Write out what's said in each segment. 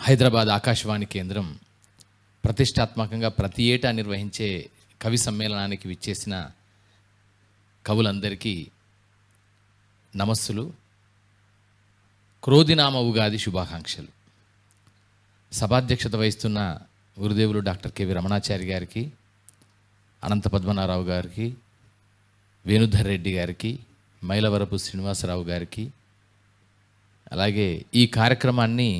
హైదరాబాద్ ఆకాశవాణి కేంద్రం ప్రతిష్టాత్మకంగా ప్రతి ఏటా నిర్వహించే కవి సమ్మేళనానికి విచ్చేసిన కవులందరికీ నమస్సులు. క్రోధినామ ఉగాది శుభాకాంక్షలు. సభాధ్యక్షత వహిస్తున్న గురుదేవులు డాక్టర్ కెవి రమణాచారి గారికి అనంత పద్మనారావు గారికి వేణుధర్ రెడ్డి గారికి మైలవరపు శ్రీనివాసరావు గారికి అలాగే ఈ కార్యక్రమాన్ని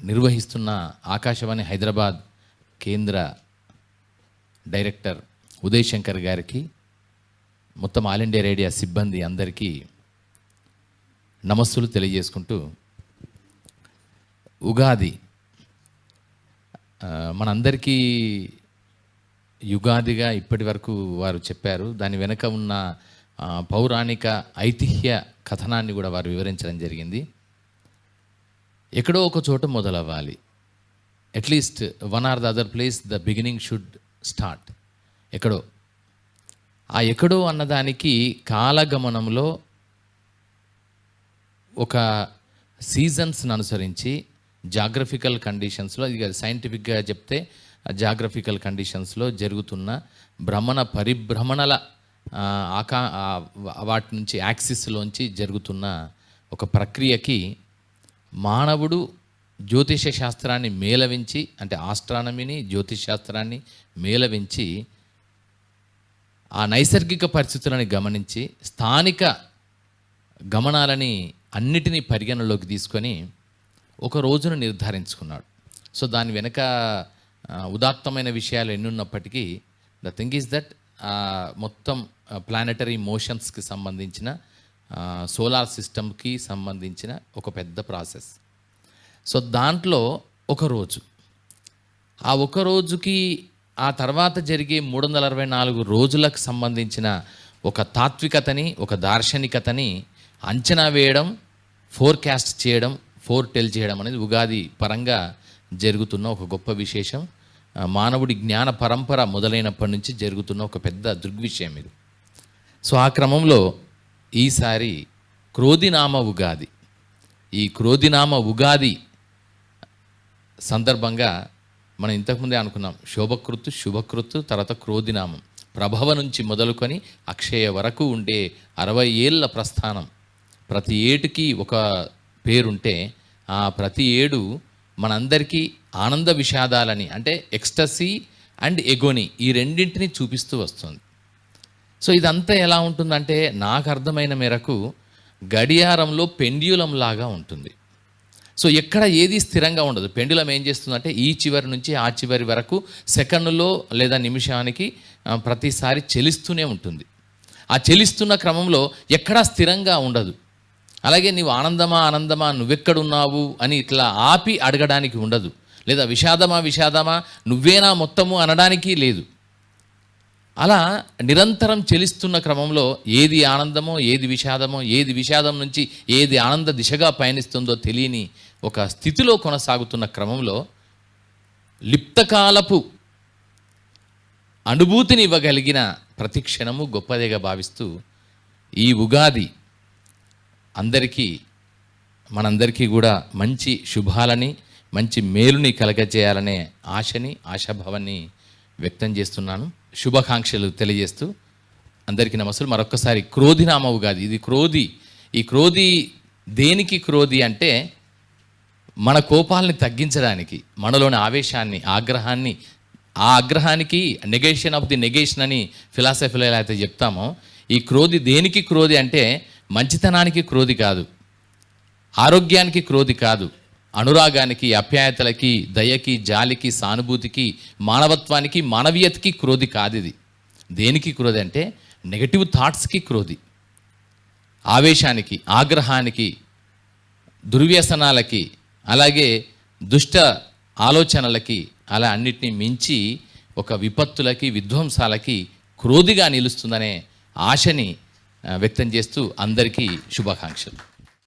నిర్వహిస్తున్న ఆకాశవాణి హైదరాబాద్ కేంద్ర డైరెక్టర్ ఉదయ్ శంకర్ గారికి మొత్తం ఆల్ ఇండియా రేడియో సిబ్బంది అందరికీ నమస్సులు తెలియజేసుకుంటూ ఉగాది మనందరికీ యుగాదిగా ఇప్పటి వరకు వారు చెప్పారు. దాని వెనుక ఉన్న పౌరాణిక ఐతిహ్య కథనాన్ని కూడా వారు వివరించడం జరిగింది. ఎక్కడో ఒక చోట మొదలవ్వాలి. At least one or the other place the beginning should start ఎక్కడో. ఆ ఎక్కడో అన్నదానికి కాలగమనంలో ఒక సీజన్స్ని అనుసరించి జాగ్రఫికల్ కండిషన్స్లో ఇది సైంటిఫిక్గా చెప్తే జాగ్రఫికల్ కండిషన్స్లో జరుగుతున్న భ్రమణ పరిభ్రమణల ఆకా వాటి నుంచి యాక్సిస్లోంచి జరుగుతున్న ఒక ప్రక్రియకి మానవుడు జ్యోతిష శాస్త్రాన్ని మేలవించి అంటే ఆస్ట్రానమీని జ్యోతిష్ శాస్త్రాన్ని మేలవించి ఆ నైసర్గిక పరిస్థితులను గమనించి స్థానిక గమనాలని అన్నిటినీ పరిగణలోకి తీసుకొని ఒక రోజును నిర్ధారించుకున్నాడు. సో దాని వెనక ఉదాత్తమైన విషయాలు ఎన్నున్నప్పటికీ ద థింగ్ ఈజ్ దట్ మొత్తం ప్లానటరీ మోషన్స్కి సంబంధించిన సోలార్ సిస్టమ్కి సంబంధించిన ఒక పెద్ద ప్రాసెస్. సో దాంట్లో ఒక రోజు. ఆ ఒక రోజుకి ఆ తర్వాత జరిగే మూడు వందల అరవై నాలుగు రోజులకు సంబంధించిన ఒక తాత్వికతని ఒక దార్శనికతని అంచనా వేయడం ఫోర్కాస్ట్ చేయడం ఫోర్ టెల్ చేయడం అనేది ఉగాది పరంగా జరుగుతున్న ఒక గొప్ప విశేషం. మానవుడి జ్ఞాన పరంపర మొదలైనప్పటి నుంచి జరుగుతున్న ఒక పెద్ద దృగ్విషయం ఇది. సో ఆ క్రమంలో ఈసారి క్రోధినామ ఉగాది. ఈ క్రోధినామ ఉగాది సందర్భంగా మనం ఇంతకుముందే అనుకున్నాం శోభకృత్తు శుభకృత్తు తర్వాత క్రోధినామం. ప్రభవ నుంచి మొదలుకొని అక్షయ వరకు ఉండే అరవై ఏళ్ళ ప్రస్థానం. ప్రతి ఏటుకి ఒక పేరుంటే ఆ ప్రతి ఏడు మనందరికీ ఆనంద విషాదాలని అంటే ఎక్స్టసీ అండ్ ఎగోని ఈ రెండింటిని చూపిస్తూ వస్తుంది. సో ఇదంతా ఎలా ఉంటుందంటే నాకు అర్థమైన మేరకు గడియారంలో పెండ్యులం లాగా ఉంటుంది. సో ఎక్కడ ఏది స్థిరంగా ఉండదు. పెండులం ఏం చేస్తుందంటే ఈ చివరి నుంచి ఆ చివరి వరకు సెకండ్లో లేదా నిమిషానికి ప్రతిసారి చెలిస్తూనే ఉంటుంది. ఆ చెలిస్తున్న క్రమంలో ఎక్కడా స్థిరంగా ఉండదు. అలాగే నీవు ఆనందమా ఆనందమా నువ్వెక్కడున్నావు అని ఇట్లా ఆపి అడగడానికి ఉండదు. లేదా విషాదమా విషాదమా నువ్వేనా మొత్తము అనడానికి లేదు. అలా నిరంతరం చెలిస్తున్న క్రమంలో ఏది ఆనందమో ఏది విషాదమో ఏది విషాదం నుంచి ఏది ఆనంద దిశగా పయనిస్తుందో తెలియని ఒక స్థితిలో కొనసాగుతున్న క్రమంలో లిప్తకాలపు అనుభూతిని ఇవ్వగలిగిన ప్రతి క్షణము గొప్పదిగా భావిస్తూ ఈ ఉగాది అందరికీ మనందరికీ కూడా మంచి శుభాలని మంచి మేలుని కలగజేయాలనే ఆశని ఆశాభావాన్ని వ్యక్తం చేస్తున్నాను. శుభాకాంక్షలు తెలియజేస్తూ అందరికీ నమస్సులు క్రోధి క్రోధినామ ఉగాది. ఇది క్రోధి. ఈ క్రోధి దేనికి క్రోధి అంటే మన కోపాలని తగ్గించడానికి మనలోని ఆవేశాన్ని ఆగ్రహాన్ని ఆ ఆగ్రహానికి నెగేషన్ ఆఫ్ ది నెగేషన్ అని ఫిలాసఫీలో ఎలా అయితే చెప్తామో ఈ క్రోధి దేనికి క్రోధి అంటే మంచితనానికి క్రోధి కాదు ఆరోగ్యానికి క్రోధి కాదు అనురాగానికి అప్యాయతలకి దయకి జాలికి సానుభూతికి మానవత్వానికి మానవీయతకి క్రోధి కాదు ఇది దేనికి క్రోధి అంటే నెగటివ్ థాట్స్కి క్రోధి. ఆవేశానికి ఆగ్రహానికి దుర్వ్యసనాలకి అలాగే దుష్ట ఆలోచనలకి అలా అన్నిటినీ మించి ఒక విపత్తులకి విధ్వంసాలకి క్రోధిగా నిలుస్తుందనే ఆశని వ్యక్తం చేస్తూ అందరికీ శుభాకాంక్షలు.